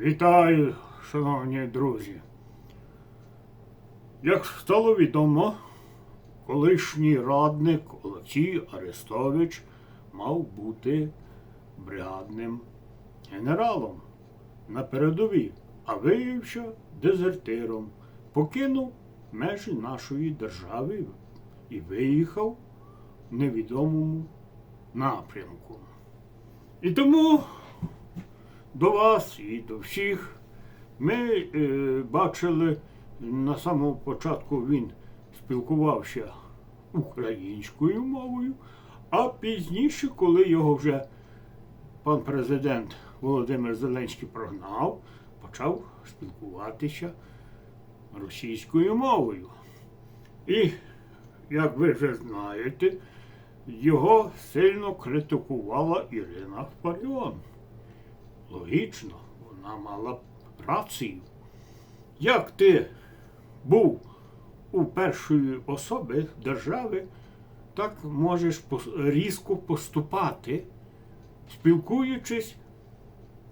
Вітаю, шановні друзі. Як стало відомо, колишній радник Олексій Арестович мав бути бригадним генералом на передовій, а виявився дезертиром, покинув межі нашої держави і виїхав в невідомому напрямку. І тому до вас і до всіх. Ми е, бачили на самому початку він спілкувався українською мовою, а пізніше, коли його вже пан президент Володимир Зеленський прогнав, почав спілкуватися російською мовою. І, як ви вже знаєте, його сильно критикувала Ірина Фаріон. Логічно, вона мала б рацію. Як ти був у першої особи держави, так можеш різко поступати, спілкуючись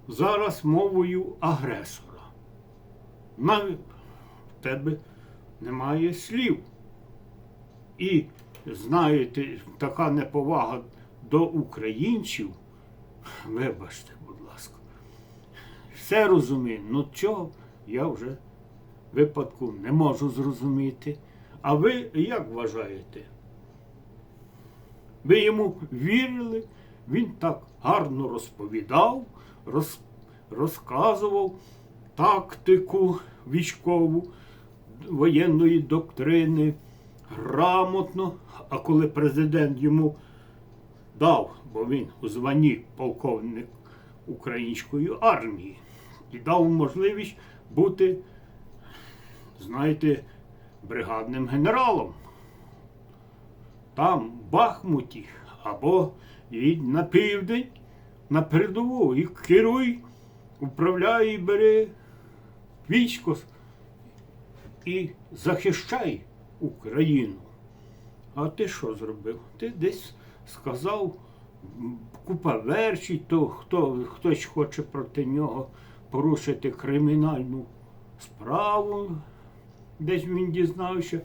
зараз мовою агресора. Навіть в тебе немає слів. І знаєте, така неповага до українців. Вибачте, будь ласка. Все розумію, ну цього я вже випадку не можу зрозуміти. А ви як вважаєте? Ви йому вірили, він так гарно розповідав, роз, розказував тактику військову, воєнної доктрини, грамотно. А коли президент йому дав, бо він у званні полковник української армії і дав можливість бути, знаєте, бригадним генералом. Там, в Бахмуті, або їдь на південь, на передову і керуй, управляй і бери військо і захищай Україну. А ти що зробив? Ти десь сказав купа версій, то хто, хтось хоче проти нього порушити кримінальну справу, десь він дізнався,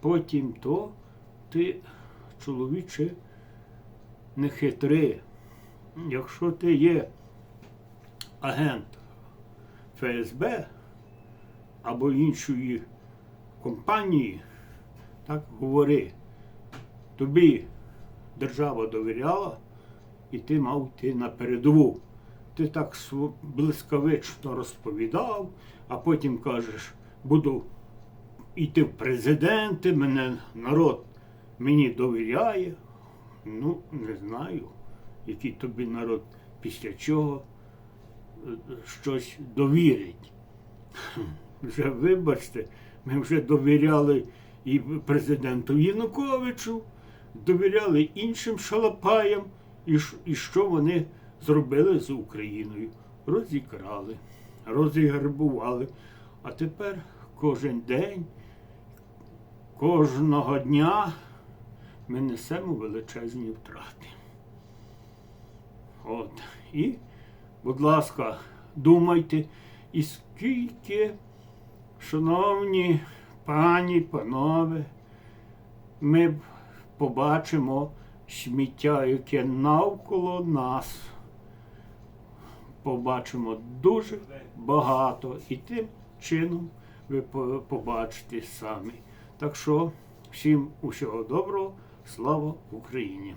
потім то ти, чоловіче, не хитри. Якщо ти є агент ФСБ або іншої компанії, так говори, тобі держава довіряла, і ти мав йти на передову. Ти так блискавично розповідав, а потім кажеш, буду йти в президенти, мене народ мені довіряє. Ну, не знаю, який тобі народ після чого е, щось довірить. Вже вибачте, ми вже довіряли і президенту Януковичу, довіряли іншим шалапаям, і, і що вони зробили з Україною. Розікрали, розіграбували. А тепер кожен день, кожного дня ми несемо величезні втрати. От. І, будь ласка, думайте, і скільки, шановні пані, панове, ми побачимо сміття, яке навколо нас. Побачимо дуже багато, і тим чином ви побачите самі. Так що всім усього доброго, слава Україні!